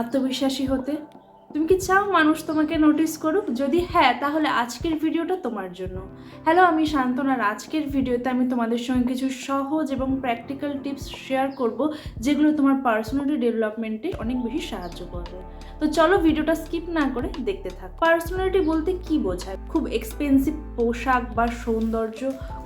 আত্মবিশ্বাসী হতে? তুমি কি চাও মানুষ তোমাকে নোটিস করুক? যদি হ্যাঁ তাহলে আজকের ভিডিওটা তোমার জন্য। হ্যালো আমি শান্তনার আজকের ভিডিওতে আমি তোমাদের সঙ্গে কিছু সহজ এবং প্র্যাকটিক্যাল টিপস শেয়ার করব, যেগুলো তোমার পার্সোনালিটি ডেভেলপমেন্টে অনেক বেশি সাহায্য করবে। তো চলো ভিডিওটা স্কিপ না করে দেখতে থাক। পার্সোনালিটি বলতে কি বোঝায়? খুব এক্সপেন্সিভ পোশাক বা সৌন্দর্য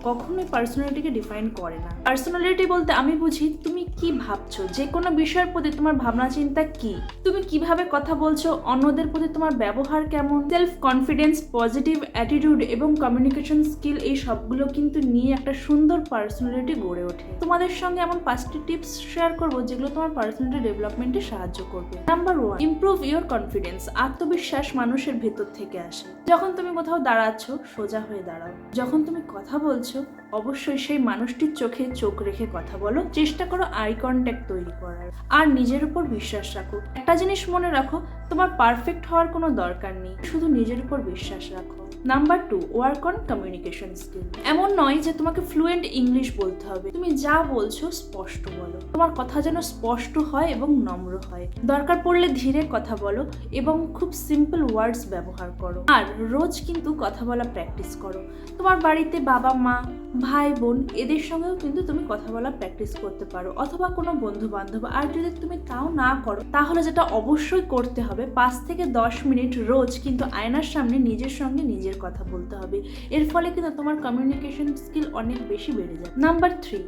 কখনোই পার্সোনালিটিকে ডিফাইন করে না। পার্সোনালিটি বলতে আমি বুঝি, তুমি কি ভাবছ? যে কোনো বিষয়ের প্রতি তোমার ভাবনা চিন্তা কি? তুমি কীভাবে কথা বলছো? অন্যদের প্রতি তোমার ব্যবহার কেমন? সেলফ কনফিডেন্স পজিটিভ অ্যাটিটিউড এবং কমিউনিকেশন স্কিল এই সবগুলো কিন্তু নিয়ে একটা সুন্দর পার্সোনালিটি গড়ে ওঠে। তোমাদের সঙ্গে এমন পাঁচটি টিপস শেয়ার করব যেগুলো তোমার পার্সোনালিটি ডেভেলপমেন্টে সাহায্য করবে। Number one improve your confidence আত্মবিশ্বাস মানুষের ভেতর থেকে আসে। যখন তুমি কোথাও দাঁড়াচ্ছ, সোজা হয়ে দাঁড়াও। যখন তুমি কথা বলছো, অবশ্যই সেই মানুষটির চোখে চোখ রেখে কথা বলো। চেষ্টা করো আই কন্ট্যাক্ট তৈরি করার। আর নিজের উপর বিশ্বাস রাখো। একটা জিনিস মনে রাখো, তোমার পারফেক্ট হওয়ার কোনো দরকার নেই। শুধু নিজের উপর বিশ্বাস রাখো। Number two work on communication skill এমন নয় যে তোমাকে ফ্লুয়েন্ট ইংলিশ বলতে হবে। তুমি যা বলছো স্পষ্ট বলো। তোমার কথা যেন স্পষ্ট হয় এবং নম্র হয়। দরকার পড়লে ধীরে কথা বলো এবং খুব সিম্পল ওয়ার্ডস ব্যবহার করো। আর রোজ কিন্তু কথা বলা প্র্যাকটিস করো। তোমার বাড়িতে বাবা, মা, ভাই, বোন, এদের সঙ্গেও কিন্তু তুমি কথা বলা প্র্যাকটিস করতে পারো। অথবা কোনো বন্ধু বান্ধব আর যদি তুমি তাও না করো, তাহলে যেটা অবশ্যই করতে হবে, পাঁচ থেকে দশ মিনিট রোজ কিন্তু আয়নার সামনে নিজের সঙ্গে নিজের কথা বলতে হবে। এর ফলে কিন্তু তোমার কমিউনিকেশন স্কিল অনেক বেশি বেড়ে যায়। Number three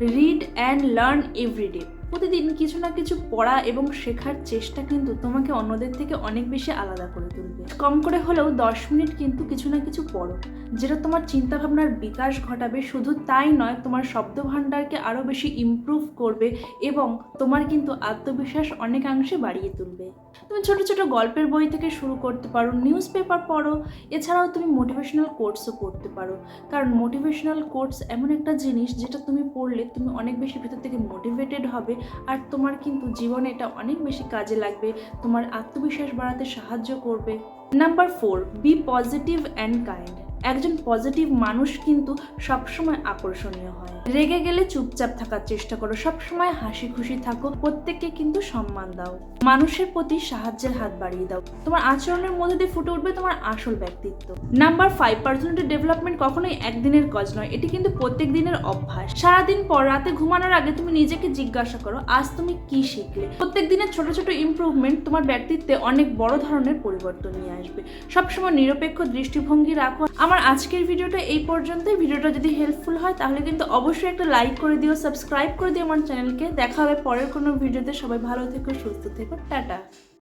read and learn everyday প্রতিদিন কিছু না কিছু পড়া এবং শেখার চেষ্টা কিন্তু তোমাকে অন্যদের থেকে অনেক বেশি আলাদা করে তুলবে। কম করে হলেও দশ মিনিট কিন্তু কিছু না কিছু পড়ো। যেটা তোমার চিন্তাভাবনার বিকাশ ঘটাবে, শুধু তাই নয়, তোমার শব্দ ভাণ্ডারকে আরও বেশি ইমপ্রুভ করবে এবং তোমার কিন্তু আত্মবিশ্বাস অনেকাংশে বাড়িয়ে তুলবে। তুমি ছোট ছোট গল্পের বই থেকে শুরু করতে পারো নিউজ পেপার পড়ো, এছাড়াও তুমি মোটিভেশনাল কোর্সও পড়তে পারো। কারণ মোটিভেশনাল কোর্স এমন একটা জিনিস যেটা তুমি পড়লে তুমি অনেক বেশি ভিতর থেকে মোটিভেটেড হবে আর তোমার কিন্তু জীবনে এটা অনেক বেশি কাজে লাগবে, তোমার আত্মবিশ্বাস বাড়াতে সাহায্য করবে। Number four be positive and kind একজন পজিটিভ মানুষ কিন্তু সবসময় আকর্ষণীয় হয়। রেগে গেলে চুপচাপ থাকার চেষ্টা করো, সবসময় হাসি খুশি থাকো, প্রত্যেককে কিন্তু সম্মান দাও। মানুষের প্রতি সাহায্যের হাত বাড়িয়ে দাও। তোমার আচরণের মধ্যে দিয়ে ফুটে উঠবে তোমার আসল ব্যক্তিত্ব। নাম্বার ফাইভ পার্সোনালিটি ডেভেলপমেন্ট কখনোই একদিনের কাজ নয়, এটি কিন্তু প্রত্যেক দিনের অভ্যাস। সারাদিন পর রাতে ঘুমানোর আগে তুমি নিজেকে জিজ্ঞাসা করো, আজ তুমি কি শিখলে? প্রত্যেক দিনের ছোট ছোট ইমপ্রুভমেন্ট তোমার ব্যক্তিত্বে অনেক বড় ধরনের পরিবর্তন নিয়ে আসবে। সবসময় নিরপেক্ষ দৃষ্টিভঙ্গি রাখো আমার আজকের ভিডিওটা এই পর্যন্তই। ভিডিওটা যদি হেল্পফুল হয়, তাহলে কিন্তু অবশ্যই একটা লাইক করে দিও সাবস্ক্রাইব করে দিও আমার চ্যানেলকে দেখা হবে পরের কোনো ভিডিওতে। সবাই ভালো থেকো, সুস্থ থেকো। টাটা।